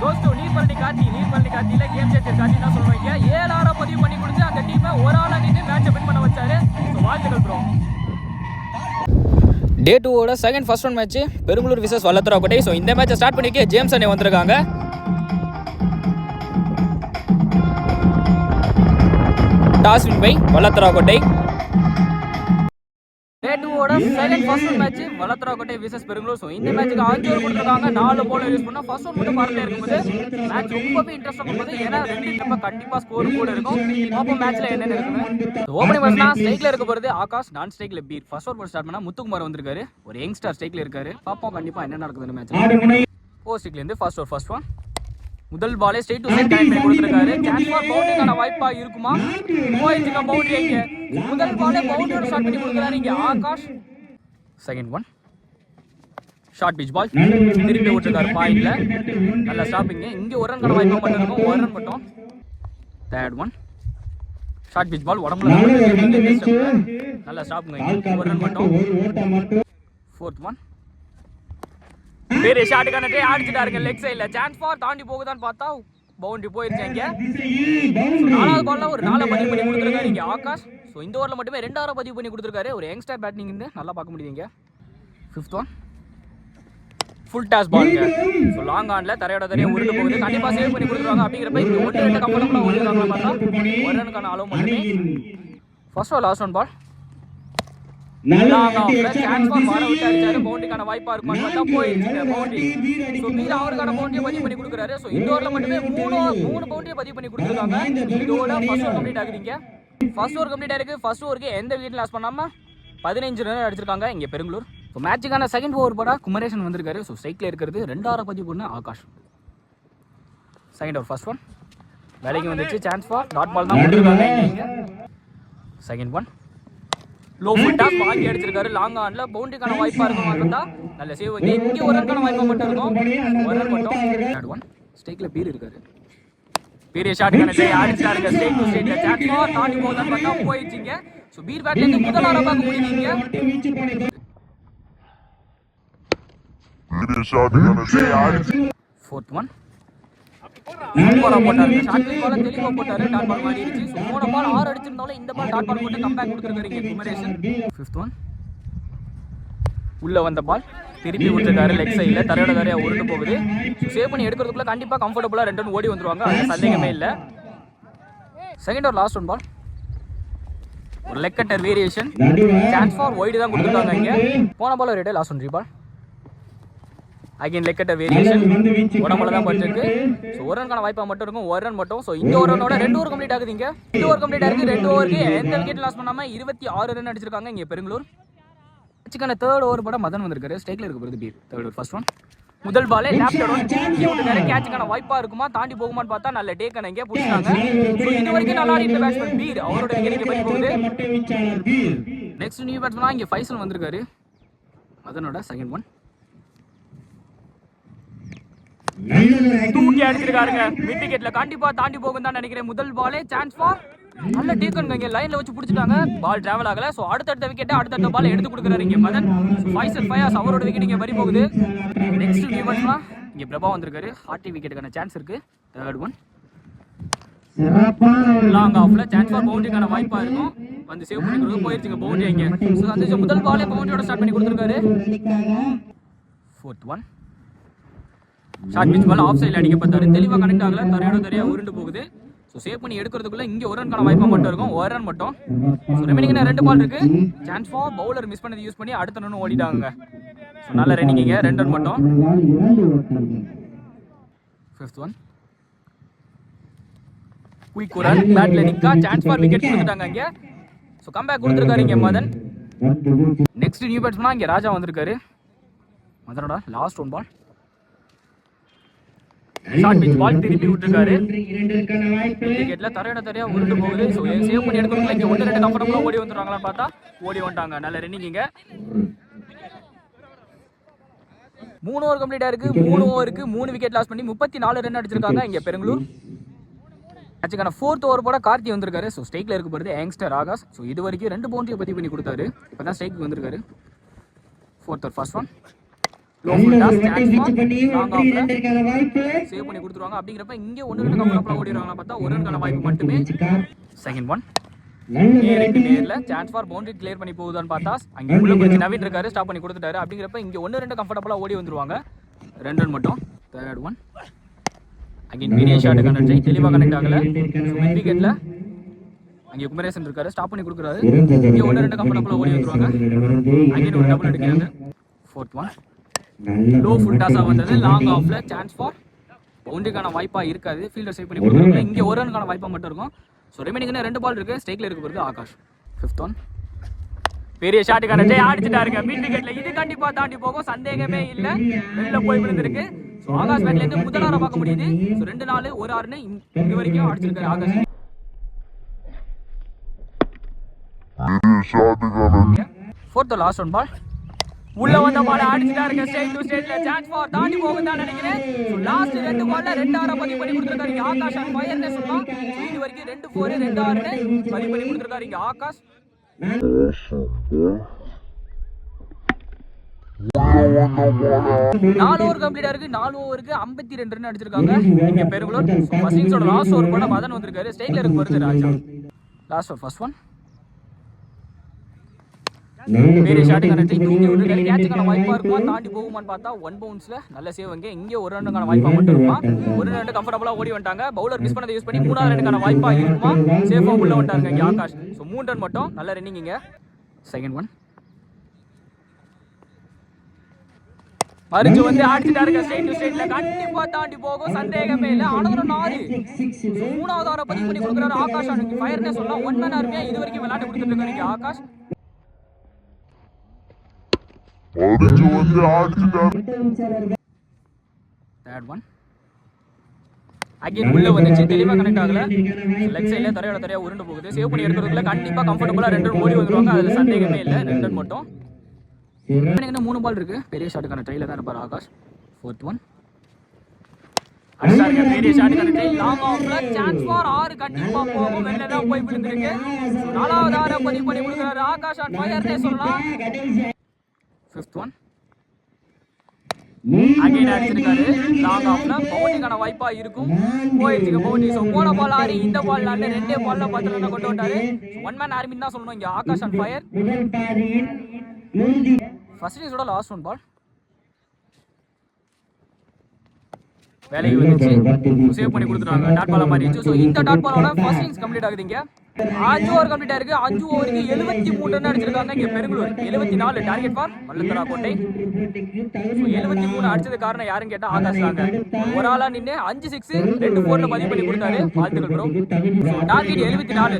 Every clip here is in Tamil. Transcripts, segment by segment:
கோஸ் டு நீர்பழனி கார்த்தி நீர்பழனி கார்த்தியில கேம் சேஞ்சர் காத்தி தான் சொல்லுவாங்க. ஏழாயிரம் பதிவு பண்ணி கொடுத்து அந்த டீமை ஒரு ஆளா நின்று மேட்சை வின் பண்ண வச்சாரு? வாழ்த்துக்கள் ப்ரோ டே டூவோட second first one match Perambalur versus Vallathurakottai so இந்த மேட்சை ஸ்டார்ட் பண்ணிக்க ஜேம்ஸ் அண்ணே வந்திருக்காங்க. Toss win by Vallathurakottai day second first one match Vallathurakottai versus so இந்த மேட்ச்சுக்கு அஞ்சு ஓவர் கொடுத்துருக்காங்க நாலு போல யூஸ் பண்ணா ஃபர்ஸ்ட் ஒன் மட்டும் பார்த்துட்டே இருக்கும்போது மேட்ச் ரொம்பவே இன்ட்ரெஸ்டாக இருக்கும்போது ஏன்னா ரெண்டு கண்டிப்பாக ஸ்கோர் கூட இருக்கும். அப்போ மேட்ச்ல என்னென்ன இருக்குன்னு ஓப்பனிங் ஸ்ட்ரைக்ல இருக்க போகிறது ஆகாஷ் நான் ஸ்ட்ரைக்ல பீர் ஃபர்ஸ்ட் ஓவர் ஸ்டார்ட் பண்ணா முத்துக்குமார் வந்திருக்காரு. ஒரு யங்ஸ்டர் ஸ்ட்ரைக்ல இருக்காரு. பார்ப்போம் கண்டிப்பாக என்ன நடக்குதுன்னு மேட்ச் போஸ்டிக்ல இருந்து ஃபர்ஸ்ட் ஓவர் ஃபர்ஸ்ட் ஒன் முதல் பாலே ஸ்ட்ரைட் டு ஸ்ட்ரைட் கனெக்ட் கொடுத்திருக்காரு. சான்ஸ் ஃபார் பவுண்டரிக்கான வாய்ப்பா இருக்குமா? போயிடுச்சுங்க பவுண்டரி முதல் பாலே பவுண்டரியோட ஷாட் பண்ணி கொடுக்குறாரு இங்க Akash. Second one short pitch ball திரும்பி விட்டுருக்காரு பாயிண்ட்ல. நல்ல ஸ்டாப்பிங்க இங்க ஒரு ரன் வாய்ப்பா மட்டும் இருக்கும். ஒரு ரன் மட்டும். Third one short pitch ball உடம்புல நல்ல ஸ்டாப்புங்க ஒரு ரன் மட்டும். ஃபோர்த் ஒன் வேற ஷாட்டுக்கான ட்ரை அடிச்சிட்டாருங்க லெக் சைடுல சான்ஸ் ஃபார் தாண்டி போகுதான்னு பார்த்தா பவுண்டரி போயிருச்சு இங்கே நாலாவது பால்ல ஒரு நாலு பதிவு பண்ணி கொடுத்துருக்காரு இங்க ஆகாஷ். ஸோ இந்த ஓவரில் மட்டுமே ரெண்டாயிரம் பதிவு பண்ணி கொடுத்துருக்காரு. ஒரு யங்ஸ்டர் பேட்டிங் இருந்து நல்லா பார்க்க முடியும் இங்கே. Fifth one full toss ball so long ஆன்ல தரையோட தரையை உருண்டு போகுது. கண்டிப்பாக சேவ் பண்ணி கொடுத்துருவாங்க அப்படிங்கிறப்ப இந்த ஒன்று ரெண்டு கம்பெனிக்குள்ள ஓடிடுறாங்க பார்த்தா ஒரு ரனுக்கான அளவு மட்டுமே. First all last one ball பவுண்டரிக்கான வாய்ப்பா இருக்குமான்னு பார்த்தா போயிடுச்சுங்க பவுண்டரி ஸோ மீது அவருக்கான பவுண்டரியை பதிவு பண்ணி கொடுக்குறாரு. ஸோ இந்த ஓவரில் மட்டுமே மூணு மூணு பவுண்டரியை பதிவு பண்ணி கொடுத்துருக்காங்க. இதோட ஃபர்ஸ்ட் கம்ப்ளீட் ஆகுதுங்க. ஃபர்ஸ்ட் ஓவர் கம்ப்ளீட் ஆயிருக்கு. ஃபர்ஸ்ட் ஓவருக்கு எந்த விக்கெட் லாஸ் பண்ணாம பதினஞ்சு ரன் அடிச்சிருக்காங்க. இங்க பெருங்களூர். ஸோ மேட்சுக்கான செகண்ட் ஓவர் போட குமரேசன் வந்திருக்காரு. ஸோ ஸ்ட்ரைக்ல இருக்கிறது ரெண்டாயிரம் பதிவு பண்ண Akash. Second over first one வேலைக்கு வந்துச்சு. சான்ஸ் ஃபார் டாட் பால் தான். செகண்ட் ஒன் லோ ஃபுட்டா பாக்கி அடிச்சிருக்காரு. லாங் ஆன்ல பவுண்டரிக்கான வாய்ப்பா இருக்கும் பார்த்தா நல்ல சேவ் வந்து இங்க ஒரு ரன்கான வாய்ப்பா மட்டும் இருக்கும். ஒரு ரன் மட்டும். தேர்ட் ஒன் ஸ்டேக்ல பீர் இருக்காரு. பெரிய ஷாட்டுக்கான ட்ரை அடிச்சாருங்க ஸ்டேக் டு ஸ்டேட்ல சாட் ஃபார் தாண்டி போகுதான்னு பார்த்தா போயிடுச்சுங்க. ஸோ பீர் பேட்ல இருந்து முதல் ஆரா பார்க்க முடியுங்க பெரிய ஷாட் கணக்கு ஃபோர்த் ஒன் சூப்பரா போட்டாரு. ஷார்ட் பால தெளிவா போட்டாரு. டாட் பால் மாறிடுச்சு. ஸோ போன பால் ஆறு அடிச்சிருந்தாலும் இந்த பால் டாட் பால் போட்டு கம்பேக் கொடுத்துருக்காரு குமரேசன் ஃபிஃப்த் ஒன் உள்ள வந்த பால் திருப்பி விட்டுருக்காரு. லெக் சைடில் தரையோட தரையா உருண்டு போகுது. சேவ் பண்ணி எடுக்கிறதுக்குள்ள கண்டிப்பா கம்ஃபர்டபுளா ரெண்டு ஓடி வந்துருவாங்க. அது சந்தேகமே இல்லை. செகண்ட் ஒரு லாஸ்ட் ஒன் பால் ஒரு leg cutter variation chance for wide தான் கொடுத்துருக்காங்க இங்க. போன பால் ஒரு last one ball again leg cutter variation உடம்புல தான் பட்டிருக்கு ஸோ ஒரு ரன்கான வாய்ப்பா மட்டும் இருக்கும். ஒரு ரன் மட்டும். ஸோ இந்த ஒரு ரனோட ரெண்டு ஓவர் கம்ப்ளீட் ஆகுது இங்க. இந்த ஓவர் கம்ப்ளீட் ஆகுது ரெண்டு ஓவருக்கு எந்த விக்கெட் லாஸ் பண்ணாம இருபத்தி ஆறு ரன் அடிச்சிருக்காங்க இங்க பெருங்களூர். வச்சுக்கான தேர்ட் ஓவர் போட மதன் வந்திருக்காரு. ஸ்டேக்ல இருக்க போகிறது Peer third over first one முதல் பாலே விட்டுருக்காரு கேட்சுக்கான வாய்ப்பா இருக்குமா? தாண்டி போகுமான்னு பார்த்தா நல்ல டேக்கான இங்கே பிடிச்சாங்க இது வரைக்கும் நல்லா ஆடிட்ட பேட்ஸ்மேன் பீர் அவரோட விக்கெட் பறி போகுது? நெக்ஸ்ட் நியூ பேட்ஸ்மேனா இங்க ஃபைசல் வந்திருக்காரு. மதனோட செகண்ட் ஒன் தூக்கி அடிச்சிருக்காருங்க. மிட் விக்கெட்ல கண்டிப்பா தாண்டி போகும் தான் நினைக்கிறேன். முதல் பாலே சான்ஸ் ஃபார் நல்ல டீக்கன் இங்க லைன்ல வச்சு பிடிச்சிட்டாங்க. பால் டிராவல் ஆகல. சோ அடுத்தடுத்த விக்கெட் அடுத்தடுத்த பால் எடுத்து கொடுக்குறாரு இங்க மதன். ஃபைசல் ஃபயாஸ் அவரோட விக்கெட் இங்க வரி போகுது. நெக்ஸ்ட் நியூ இங்க பிரபா வந்திருக்காரு. ஹார்டி விக்கெட்டுக்கான சான்ஸ் இருக்கு. தேர்ட் ஒன் லாங் ஆஃப்ல சான்ஸ் ஃபார் பவுண்டரிக்கான வாய்ப்பா இருக்கும். வந்து சேவ் பண்ணி கொடுத்து போயிருச்சுங்க பவுண்டரி இங்க. ஸோ அந்த முதல் பாலே பவுண்டரியோட ஸ்டார்ட் பண்ணி கொடுத்துருக்காரு. Fourth one short pitch ball off சைடில் அடிக்கப்பட்டாரு தெளிவாக கனெக்ட் ஆகல. தரையோட தரையாக உருண்டு போகுது. ஸோ சேவ் பண்ணி எடுக்கிறதுக்குள்ள இங்கே ஒரு ரன்கான வாய்ப்பாக மட்டும் இருக்கும். ஒரு ரன் மட்டும். ஸோ ரெண்டு பால் இருக்கு. சான்ஸ் ஃபார் பவுலர் மிஸ் பண்ணது யூஸ் பண்ணி அடுத்த ரன் ஓடிட்டாங்க. ஸோ நல்ல ரன்னிங்க ரெண்டு ரன் மட்டும். ஃபிஃப்த் ஒன் குயிக் ஒரு ரன் பேட்டில் நிற்கா சான்ஸ் ஃபார் விக்கெட் கொடுத்துட்டாங்க இங்க. ஸோ கம்பேக் கொடுத்துருக்காரு இங்கே மதன். நெக்ஸ்ட் நியூ பேட்ஸ்மனா இங்க ராஜா வந்திருக்காரு. மதனோட last one ball short pitch ball திருப்பி விட்டுருக்காரு. விக்கெட்ல தரையோட தரையா உருண்டு போகுது. ஸோ சேவ் பண்ணி எடுக்கணும் இங்க ஒன்று ரெண்டு கம்ஃபர்டபுளாக ஓடி வந்துடுறாங்களா பார்த்தா ஓடி வந்துட்டாங்க. நல்ல ரன்னிங் இங்க. மூணு ஓவர் கம்ப்ளீட் இருக்கு. மூணு ஓவருக்கு மூணு விக்கெட் லாஸ் பண்ணி முப்பத்தி நாலு ரன் அடிச்சிருக்காங்க இங்க பெருங்களூர். மேட்சுக்கான ஃபோர்த் ஓவர் போட கார்த்தி வந்திருக்காரு. ஸோ ஸ்ட்ரைக்ல இருக்க போகிறது யங்ஸ்டர் ஆகாஷ். ஸோ இது வரைக்கும் ரெண்டு பவுண்டரியை பதிவு பண்ணி கொடுத்தாரு. இப்போ தான் ஸ்ட்ரைக்கு வந்திருக்காரு. Fourth over first one save பண்ணி கொடுத்துருவாங்க. அப்படிங்கிறப்ப இங்கே ஒன்று ரெண்டு கம்ஃபர்டபுளாக ஓடிடுவாங்க பார்த்தா ஒரு ரன்கான வாய்ப்பு மட்டுமே. செகண்ட் ஒன் நேரில். சான்ஸ் ஃபார் பவுண்டரி கிளியர் பண்ணி போகுதான்னு பார்த்தா அங்கே உள்ள கொஞ்சம் நவீன் இருக்காரு ஸ்டாப் பண்ணி கொடுத்துட்டாரு. அப்படிங்கிறப்ப இங்கே ஒன்று ரெண்டு கம்ஃபர்டபுளாக ஓடி வந்துருவாங்க. ரெண்டு ரன் மட்டும். தேர்ட் ஒன் அகைன் பெரிய ஷாட் கனெக்ட் ஆகி தெளிவாக கனெக்ட் ஆகல. மிட் விக்கெட்டில் அங்கே குமரேசன் இருக்காரு ஸ்டாப் பண்ணி கொடுக்குறாரு. இங்கே ஒன்று ரெண்டு கம்ஃபர்டபுளாக ஓடி வந்துருவாங்க. அகைன் ஒரு டபுள் அடிக்கிறாங்க. ஃபோர்த் ஒன் லோ ஃபுல் டாஸாக வந்தது. லாங் ஆஃப்ல சான்ஸ் ஃபார் பவுண்டரிக்கான வாய்ப்பாக இருக்காது. ஃபீல்டர் சேவ் பண்ணி கொடுக்குறாங்க இங்கே ஒரு ரனுக்கான வாய்ப்பாக மட்டும் இருக்கும். ஸோ ரிமைனிங் ரெண்டு பால் இருக்கு. ஸ்டேக்ல இருக்க பிறகு ஆகாஷ். ஃபிஃப்த் ஒன் பெரிய ஷாட்டுக்கான ஜெய் அடிச்சுட்டாருங்க மிட் விக்கெட்ல இது கண்டிப்பா தாண்டி போகும். சந்தேகமே இல்ல. வெளில போய் விழுந்திருக்கு. ஆகாஷ் பேட்ல இருந்து முதல் ஆரம் பார்க்க முடியுது. ரெண்டு நாள் ஒரு ஆறுன்னு இது வரைக்கும் அடிச்சிருக்காரு Akash. Fourth last one ball உள்ள வந்த பால் அடிச்சுட்டாருங்க ஸ்டேட் டு ஸ்டேட்ல சான்ஸ் ஃபார் தாண்டி போகும் தான் நினைக்கிறேன். லாஸ்ட் ரெண்டு பால்ல ரெண்டு ஆறு பதிவு பண்ணி கொடுத்துருக்காரு ஆகாஷ் அண்ட் ஃபயர்னே சொல்லலாம் So, இது வரைக்கும் ரெண்டு ஃபோர் ரெண்டு ஆறுன்னு பதிவு பண்ணி கொடுத்துருக்காரு இங்க ஆகாஷ். நாலு ஓவர் கம்ப்ளீட் இருக்கு. நாலு ஓவருக்கு ஐம்பத்தி ரெண்டு ரன் அடிச்சிருக்காங்க. இங்க பெருங்குளூர் ஃபர்ஸ்ட் இன்னிங்ஸோட லாஸ்ட் ஓவர் கூட மதன் வந்திருக்காரு. ஸ்டேட்ல இருக்கு வருது Raja. Last over first one பெரிய கேட்சுக்கான இருக்குமா? தாண்டி போகுமான்னு பார்த்தா ஒன் பவுன்ஸ்ல நல்ல சேவ் இங்க இங்க ஒரு ரன்னுக்கான வாய்ப்பா மட்டும் இருக்குமா? ஒரு ரெண்டு கம்ஃபர்டபுளா ஓடி வந்துட்டாங்க. பவுலர் மிஸ் பண்ணதை யூஸ் பண்ணி மூணாவது ரன்னுக்கான வாய்ப்பா இருக்குமா? சேஃபா உள்ள வந்துட்டாங்க இங்க ஆகாஷ். ஸோ மூணு ரன் மட்டும் நல்ல ரன்னிங் இங்க. செகண்ட் ஒன் மறிஞ்சு வந்து அடிச்சுட்டாருங்க ஸ்டேட் டு ஸ்டேட்ல கண்டிப்பா தாண்டி போகும். சந்தேகமே இல்ல. ஆனது நாலு மூணாவது ஆரை பதிவு பண்ணி கொடுக்குறாரு ஆகாஷ். அன்னைக்கு ஃபயர்னே சொல்லலாம் ஒன் மேன் அருமையா இது வரைக்கும் விளையாண்டு கொடுத்துட்டு இருக்காரு இங்க ஆகாஷ். அடிச்சு வந்து அடிச்சுட்டாரு தேர்ட் ஒன் அகைன் உள்ள வந்துச்சு. தெளிவா கனெக்ட் ஆகல. லெக் சைடுல தரையோட தரையா உருண்டு போகுது. சேவ் பண்ணி எடுக்கிறதுக்குள்ள கண்டிப்பா கம்ஃபர்டபுளா ரெண்டு ஓடி வந்துருவாங்க. அதுல சந்தேகமே இல்ல. ரெண்டு மட்டும். என்ன இன்னும் மூணு பால் இருக்கு. பெரிய ஷாட்டுக்கான ட்ரைல தான் இருப்பார் ஆகாஷ். ஃபோர்த் ஒன் அடிச்சாருங்க பெரிய ஷாட்டுக்கான ட்ரை லாங் ஆஃப்ல சான்ஸ் ஃபார் ஆறு போகும் வெளில தான் போய் விழுந்திருக்கு. நாலாவது ஆறு பதிவு பண்ணி கொடுக்குறாரு. ஆகாஷ் ஆன் ஃபயர்னே சொல்லலாம். ஃபிஃப்த் ஒன் அகைன் அடிச்சிருக்காரு லாங் ஆஃப்ல பவுண்டிங்கான வாய்ப்பா இருக்கும். போயிடுச்சுங்க பவுண்டிங் ஸோ போன பால் ஆறு இந்த பால் நாலு ரெண்டே பால்ல பத்து ரன் கொண்டு வந்தாரு. ஒன் மேன் ஆர்மின்னு தான் சொல்லணும் இங்க. ஆகாஷ் அண்ட் ஃபயர் ஃபர்ஸ்ட் இன்னிங்ஸோட லாஸ்ட் ஒன் பால் வேலைக்கு வந்துச்சு சேவ் பண்ணி கொடுத்துருவாங்க டாட் பாலா மாறிடுச்சு. ஸோ இந்த டாட் பாலோட ஃபர்ஸ்ட் இன்னிங்ஸ் கம்ப்ளீட் ஆகுது இங்க. அஞ்சு ஓவர் கம்ப்ளீட் ஆயிருக்கு அஞ்சு ஓவருக்கு எழுபத்தி மூணு ரன் அடிச்சிருக்காங்க இங்க பெருங்குளூர் எழுபத்தி நாலு டார்கெட் ஃபார் வல்லத்தரா கோட்டை எழுபத்தி மூணு அடிச்சது காரணம் யாருன்னு கேட்டா ஆகாஷ் தாங்க. ஒரு ஆளா நின்று அஞ்சு சிக்ஸ் ரெண்டு போர்ல பதிவு பண்ணி கொடுத்தாரு. வாழ்த்துக்கள் ப்ரோ டார்கெட் எழுபத்தி நாலு.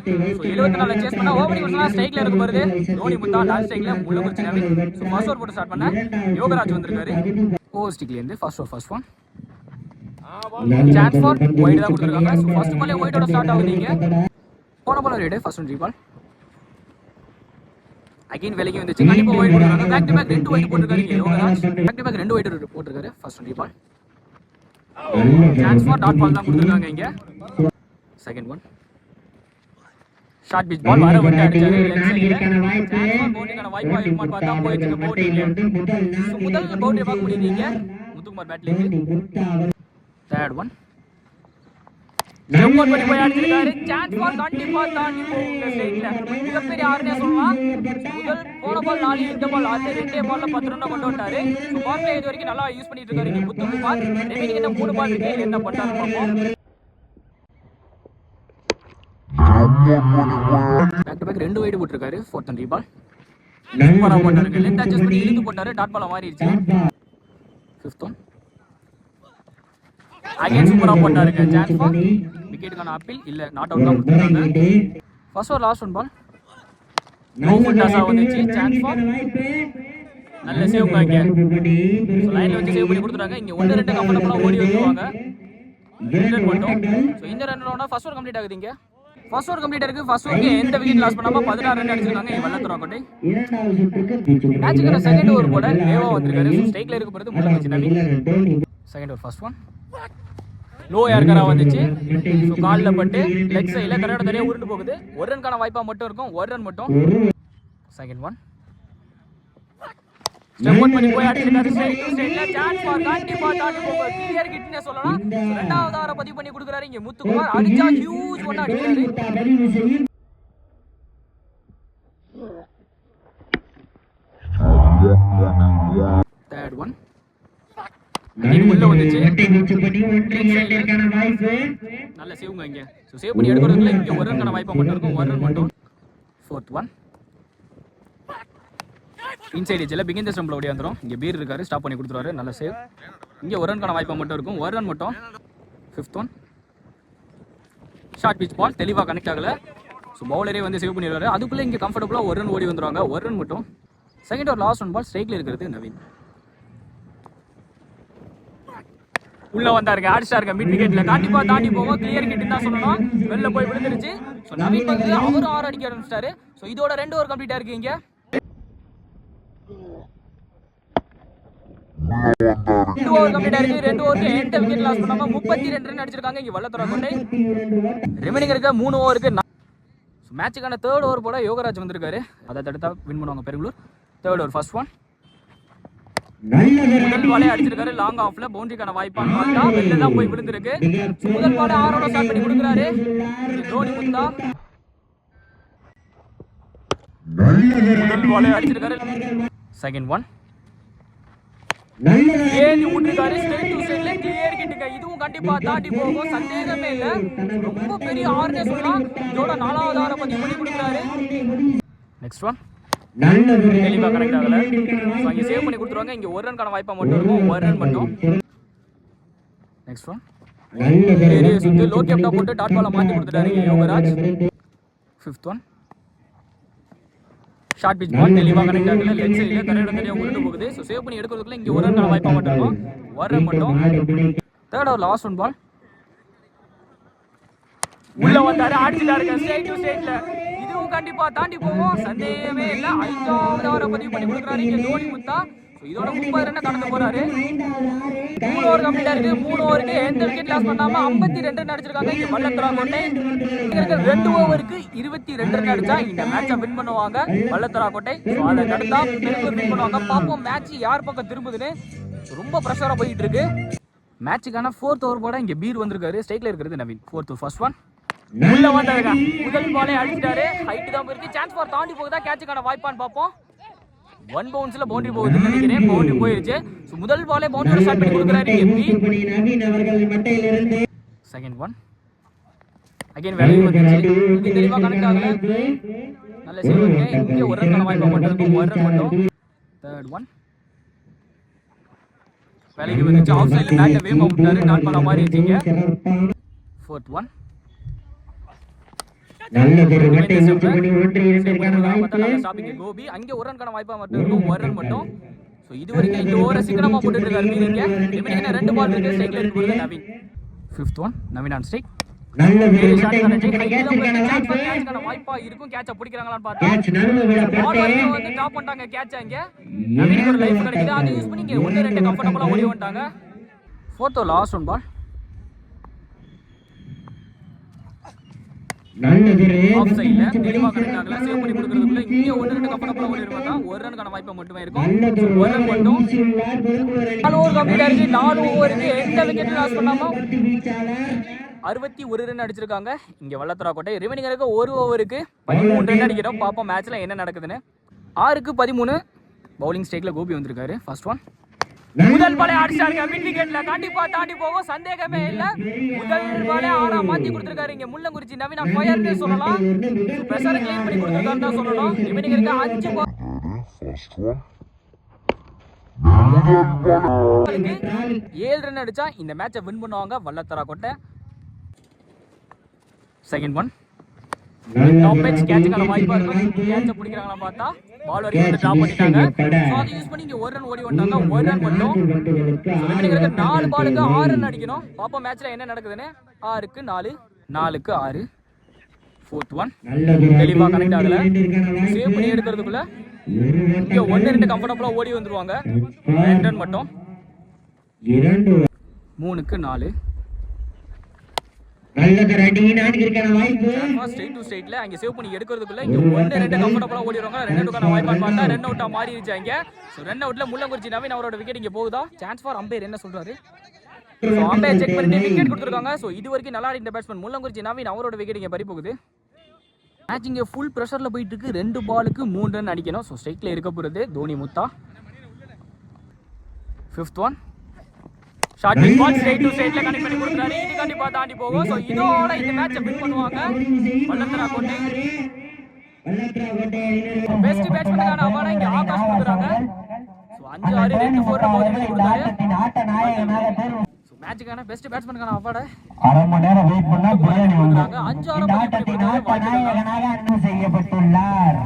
எழுபத்தி நாலு சேஸ் பண்ணா ஓப்பனிங் பண்ணா ஸ்ட்ரைக்ல இருக்கு வருது தோனி முத்தா லாஸ்ட் ஸ்ட்ரைக்ல உள்ள குறிச்சு ஸோ ஃபர்ஸ்ட் ஓவர் போட்டு ஸ்டார்ட் பண்ண யோகராஜ் வந்திருக்காரு. ஓவர் இருந்து first over first one chance for wide தான் கொடுத்துருக்காங்க. ஸோ ஃபர்ஸ்ட் பாலே ஒயிட்டோட ஸ்டார்ட் ஆகுது நீங்கள் போன பால் ரேடு ஃபர்ஸ்ட் ஒன் பால் அகைன் விலைக்கு வந்துச்சு. கண்டிப்பா ஒயிட் போடுறாங்க பேக் டு பேக் ரெண்டு ஒயிட் போட்டிருக்காரு யோகராஜ் பேக் டு பேக் ரெண்டு ஒயிட் போட்டிருக்காரு. First one ball chance for dot ball தான் கொடுத்துருக்காங்க இங்க. Second one short pitch ball வர வந்து அடிச்சாரு லெஃப்ட் பவுண்டரிக்கான வாய்ப்பா இருக்குமான்னு பார்த்தா போயிடுச்சு பவுண்டரி முதல் பவுண்டரி பார்க்க முடியுது இங்க. முத்துக்குமார் பேட்ல தேர்ட் ஒன் ஜம்பர் பண்ணி போய் அடிச்சிருக்காரு சான்ஸ் ஃபார் கண்டிப்பா தாண்டி போகுங்க ஸ்ட்ரைட்ல மிகப்பெரிய ஆறுனே சொல்லலாம் முதல் போன பால் நாலு இந்த பால் ஆறு ரெண்டே பால்ல பத்து ரன் கொண்டு வந்தாரு ஸோ இது வரைக்கும் நல்லா யூஸ் பண்ணிட்டு இருக்காரு இங்க முத்துக்குமார் ரெமினிக்கு என்ன மூணு பால் இருக்கு என்ன பண்ணாரு பார்ப்போம் பேக் டு பேக் ரெண்டு வைடு போட்டிருக்காரு. ஃபோர்த் அண்ட் பால் சூப்பரா போட்டாரு. லெஃப்ட் அட்ஜஸ்ட் பண்ணி இழுத்து போட்டாரு. டாட் பால் மாறிடுச்சு. ஃபிஃப்த் ஒன் அகைன் சூப்பரா போட்டாருங்க சான்ஸ் ஃபார் விக்கெட்டுக்கான அப்பீல் இல்ல நாட் அவுட் தான் கொடுத்துருக்காங்க ஃபர்ஸ்ட் ஒரு last one ball no full டாஸா வந்துச்சு. சான்ஸ் ஃபார் நல்ல சேவ் இங்க ஸோ லைன்ல வச்சு சேவ் பண்ணி. கொடுத்துறாங்க இங்க ஒன்று ரெண்டு கம்ஃபர்டபுளா ஓடி வந்துருவாங்க ரெண்டு இந்த ரன் ஃபர்ஸ்ட் ஓவர் கம்ப்ளீட் ஆகுது இங்க. ஃபர்ஸ்ட் ஓவர் கம்ப்ளீட் இருக்கு ஃபர்ஸ்ட் ஓவருக்கு எந்த விக்கெட் லாஸ் பண்ணாம பதினாறு ரன் அடிச்சிருக்காங்க. வெள்ளத்துறா கோட்டை மேட்சுக்கான செகண்ட் ஓவர் போட தேவா வந்திருக்காரு. ஸ்ட்ரைக்ல இருக்க போறது Naveen second over first one low ஏர்கரா வந்துச்சு? ஸோ காலில் பட்டு லெக் சைடில் தரையோட தரையா உருண்டு போகுது. ஒரு ரன்கான வாய்ப்பா மட்டும் இருக்கும். ஒரு ரன் மட்டும். செகண்ட் ஒன் ரெண்டாவது பதிவு பண்ணி கொடுக்குறாரு இங்க முத்துக்குமார். அடிச்சா ஹியூஜ் ஒன்னு அடிக்கிறாரு. செய்யும் நல்ல சேவுங்க இங்க. சேவ் பண்ணி எடுக்கிறதுக்குள்ள இங்க ஒரு ரன்கான வாய்ப்பா மட்டும் இருக்கும். ஒரு ரன் மட்டும் ஃபோர்த் ஒன் இன்சைட் பிகின் ஸ்டம்பில் ஓடி வந்துடும் இங்கே பீர் இருக்காரு ஸ்டாப் பண்ணி கொடுத்துருவாரு. நல்ல சேவ் இங்கே ஒரு ரன்கான வாய்ப்பா மட்டும் இருக்கும். ஒரு ரன் மட்டும். Fifth one short pitch ball தெளிவாக கனெக்ட் ஆகல. ஸோ பவுலரே வந்து சேவ் பண்ணிடுவாரு. அதுக்குள்ளே இங்கே கம்ஃபர்டபுளாக ஒரு ரன் ஓடி வந்துருவாங்க. ஒரு ரன் மட்டும் செகண்ட் ஒரு லாஸ்ட் ஒன் பால் ஸ்ட்ரைக்கில் இருக்கிறது நவீன். உள்ள வந்தாருங்க அடிச்சாருங்க மிட் விக்கெட்ல கண்டிப்பா தாண்டி போவோம் கிளியர் கிட் தான் சொல்லணும். வெளில போய் விழுந்துருச்சு. ஸோ நவீன் வந்து அவரும் ஆறு அடிக்க ஆரம்பிச்சிட்டாரு. ஸோ இதோட ரெண்டு ஓவர் கம்ப்ளீட்டா இருக்கு இங்க. ரெண்டு ஓவர் கம்ப்ளீட்டா ஆயிருக்கு ரெண்டு ஓவருக்கு எந்த விக்கெட் லாஸ் பண்ணாம முப்பத்தி ரெண்டு ரன் அடிச்சிருக்காங்க இங்க வல்லத்துறை கொண்டை. ரிமைனிங் இருக்க மூணு ஓவருக்கு மேட்சுக்கான தேர்ட் ஓவர் போல யோகராஜ் வந்திருக்காரு. அதை தடுத்தா வின் பண்ணுவாங்க பெருங்குளூர் தேர்ட் ஓவர் ஃபர்ஸ்ட் ஒன் நல்ல முதல் பாலே அடிச்சிருக்காரு லாங் ஆஃப்ல பவுண்டரிக்கான வாய்ப்பான்னு பார்த்தா வெளில தான் போய் விழுந்திருக்கு. முதல் பாலே ஆறோட ஸ்டார்ட் பண்ணி கொடுக்குறாரு. தோனி முந்தா. முதல் பாலே அடிச்சிருக்காரு. செகண்ட் ஒன் நல்ல ஏறி விட்டுருக்காரு. ஸ்ட்ரைட் டு ஸ்ட்ரைட்ல கிளியர் கிட்டுங்க இதுவும் கண்டிப்பா தாண்டி போகும். சந்தேகமே இல்ல. ரொம்ப பெரிய ஆறுனே சொல்லலாம் இதோட நாலாவது ஆற பதிவு பண்ணி கொடுக்குறாரு. நெக்ஸ்ட் ஒன் நல்ல ஸோ இங்க சேவ் பண்ணி கொடுத்துருவாங்க. இங்க ஒரு ரன்கான வாய்ப்பா மட்டும் இருக்கும். ஒரு ரன் மட்டும். நெக்ஸ்ட் ஒன் பெரிய சுத்து லோ கேப்டா போட்டு டாட் பால மாத்தி கொடுத்துட்டாரு. Yogaraj. Fifth one short pitch ball தெளிவா கனெக்ட் ஆகல. லெக் சைடுல உருண்டு போகுது. ஸோ சேவ் பண்ணி எடுக்கிறதுக்குள்ள இங்க ஒரு ரன் வாய்ப்பா மட்டும் இருக்கும். ஒரு ரன் மட்டும். Third over last one ball உள்ள வந்தாரு. அடிச்சிட்டாருங்க ஸ்ட்ரைட் டு ஸ்ட்ரைட்ல இதுவும் கண்டிப்பா தாண்டி போவோம். சந்தேகமே இல்ல. ஐந்தாவது அவரை பதிவு பண்ணி கொடுக்குறாரு இங்க தோனி முத்தா. இதோட முப்பது ரன் கடந்து போறாரு. மூணு ஓவர் கம்ப்ளீட் இருக்கு. மூணு ஓவருக்கு எந்த விக்கெட் லாஸ் பண்ணாம ஐம்பத்தி ரெண்டு ரன் அடிச்சிருக்காங்க இங்க வல்லத்துறா கோட்டை ரெண்டு ஓவருக்கு இருபத்தி ரெண்டு ரன் அடிச்சா இந்த மேட்சை வின் பண்ணுவாங்க பள்ளத்தரா கோட்டை அதை தடுத்தா வின் பண்ணுவாங்க. பாப்போம் மேட்ச் யார் பக்கம் திரும்புதுன்னு. ரொம்ப ப்ரெஷரா போயிட்டு இருக்கு. மேட்சுக்கான ஃபோர்த் ஓவர் போட இங்க பீர் வந்திருக்காரு. ஸ்ட்ரைக்ல இருக்கிறது நவீன். ஃபோர்த் ஃபர்ஸ்ட் ஒன் உள்ள வந்தாருங்க முதல் பாலே அடிச்சிட்டாரு. ஹைட் தான் போயிருக்கு. சான்ஸ் ஃபார் தாண்டி போகுதா? கேட்சுக்கான வாய்ப்பான்னு பார்ப்போம். ஒன் பவுன்ஸ்ல பவுண்டரி போகுதுன்னு நினைக்கிறேன். பவுண்டரி போயிருச்சு. ஸோ முதல் பாலே பவுண்டரி ஸ்டார்ட் பண்ணி கொடுக்குறாரு செகண்ட் ஒன் அகைன் வேலைக்கு வந்துச்சு இங்க தெளிவா கனெக்ட் ஆகல. நல்ல சேவ் இங்க ஒரு ரன் வாய்ப்பா மட்டும் ஒரு ரன் மட்டும். தேர்ட் ஒன் வேலைக்கு வந்துச்சு ஆஃப் சைடுல பேட்டை வேவ் விட்டாரு. டாட் பண்ண மாதிரி இருக்கீங்க ஃபோர்த் ஒன் நல்லதொரு மட்டை வீச்சு பண்ணி ஒன்று இரண்டிற்கான வாய்ப்பு. ஸ்டாப்பிங் கோபி. அங்க ஒரு ரன்கான வாய்ப்பா மட்டும் இருக்கும். ஒரு ரன் மட்டும். சோ இது வரைக்கும் இந்த ஓவரை சீக்கிரமா போட்டுட்டு இருக்காரு. ரெண்டு பால் இருக்கு? ஸ்ட்ரைக்ல இருக்கு Naveen fifth one Naveen on strike மட்டை கேட்சிற்கான வாய்ப்பு. வாய்ப்பா இருக்கும். கேட்ச பிடிக்கிறாங்களான்னு பார்த்தா. கேட்ச் வந்து டாப் பண்ணிட்டாங்க கேட்ச் அங்க ஒரு லைஃப் கிடைக்குது. அதை யூஸ் பண்ணி இங்க ஒன்று ரெண்டு கம்ஃபர்டபுளா ஓடி வந்துட்டாங்க. Fourth last one ball off சைடுல தெளிவா கனெக்ட் ஆகல சேவ் பண்ணி கொடுக்கறதுக்குள்ள இங்க ஒன்று ரெண்டு கம்ஃபர்டபுளா ஓடி இருந்தா ஒரு ரன்கான வாய்ப்பா மட்டுமே இருக்கும். ஒரு ரன் மட்டும். நாலு ஓவர் கம்ப்ளீட் நாலு ஓவருக்கு எந்த விக்கெட் லாஸ் பண்ணாம அறுபத்தி ஒரு ரன் அடிச்சிருக்காங்க. இங்க வல்லத்தரா கோட்டை. ரிமைனிங் இருக்க ஒரு ஓவருக்கு பதிமூணு ரன் அடிக்கிறோம். பார்ப்போம் மேட்ச்ல என்ன நடக்குதுன்னு. ஆறுக்கு பதிமூணு. பவுலிங் ஸ்டேக்ல கோபி வந்திருக்காரு. ஃபர்ஸ்ட் ஒன் முதல் பாலே அடிச்சாருங்க மிட் விக்கெட்ல கண்டிப்பா தாண்டி போகும். சந்தேகமே இல்ல. முதல் பாலே ஆறா மாத்தி கொடுத்திருக்காரு இங்க முள்ளங்குறிச்சி நவீனா ஃபயர்னே சொல்லலாம். பிரஷர் கிளீன் பண்ணி கொடுத்திருக்காரு தான் சொல்லணும். ரிமைனிங் இருக்க அஞ்சு ஏழு ரன் அடிச்சா இந்த மேட்சை வின் பண்ணுவாங்க. Vallathara Kottai. Second one top batch கேட்சுக்கான வாய்ப்பா இருக்கும். கேட்ச பிடிக்கிறாங்களா பார்த்தா பால் வரைக்கும் ட்ராப் பண்ணிட்டாங்க. அதை யூஸ் பண்ணி இங்க ஒரு ரன் ஓடி வந்தாங்க ஒரு ரன் மட்டும். நாலு பாலுக்கு ஆறு ரன் அடிக்கணும். பாப்போம் மேட்ச்ல என்ன நடக்குதுன்னு. ஆறுக்கு நாலு நாலுக்கு ஆறு. ஃபோர்த் ஒன் தெளிவா கனெக்ட் ஆகல. சேவ் பண்ணி எடுக்கிறதுக்குள்ள இங்க ஒன்னு ரெண்டு கம்ஃபர்டபுளா ஓடி வந்துருவாங்க. ரெண்டு ரன் மட்டும். மூணுக்கு நாலு. நல்லது ரெண்டு நான்கிற்கான வாய்ப்பு. ஸ்ட்ரெயிட் டு ஸ்ட்ரெயிட்ல அங்க சேவ் பண்ணி எடுக்கிறதுக்குள்ள இங்க ஒன்னு ரெண்டு கம்ஃபர்டபுளா ஓடிடுவாங்க. ரெண்டு அவுட்டுக்கான வாய்ப்பான்னு பார்த்தா ரன் அவுட்டா மாறிடுச்சு அங்க. ஸோ ரன் அவுட்ல முள்ளங்குறிச்சி நவீன் அவரோட விக்கெட் இங்க போகுதா? சான்ஸ் ஃபார் அம்பையர் என்ன சொல்றாரு? ஸோ அம்பையர் செக் பண்ணிட்டு விக்கெட் கொடுத்துருக்காங்க. ஸோ இது வரைக்கும் நல்லா இந்த பேட்ஸ்மேன் முள்ளங்குறிச்சி நவீன் அவரோட விக்கெட் இங்க பறி போகுது. மேட்ச் இங்க ஃபுல் ப்ரெஷர்ல போயிட்டு இருக்கு. ரெண்டு பாலுக்கு மூணு ரன் அடிக்கணும். ஸோ ஸ்ட்ரைக்ல இருக்க போறது தோனி முத்தா. Fifth one short pitch ball straight to ஸ்ட்ரைட்ல connect பண்ணி கொடுக்குறாரு இது கண்டிப்பா தாண்டி போகும் ஸோ இதோட இந்த மேட்சை வின் பண்ணுவாங்க வல்லத்தரா கோட்டை பெஸ்ட் பேட்ஸ்மேனுக்கான அவார்டை இங்க ஆகாஷ் கொடுக்குறாங்க ஸோ அஞ்சு ஆறு ரெண்டு ஃபோர் பண்ணி கொடுத்தாரு மேட்சுக்கான பெஸ்ட் பேட்ஸ்மேனுக்கான அவார்டை அரை மணி நேரம் வெயிட் பண்ணா பிரியாணி கொடுக்குறாங்க அஞ்சு ஆறு செய்யப்பட்டுள்ளார்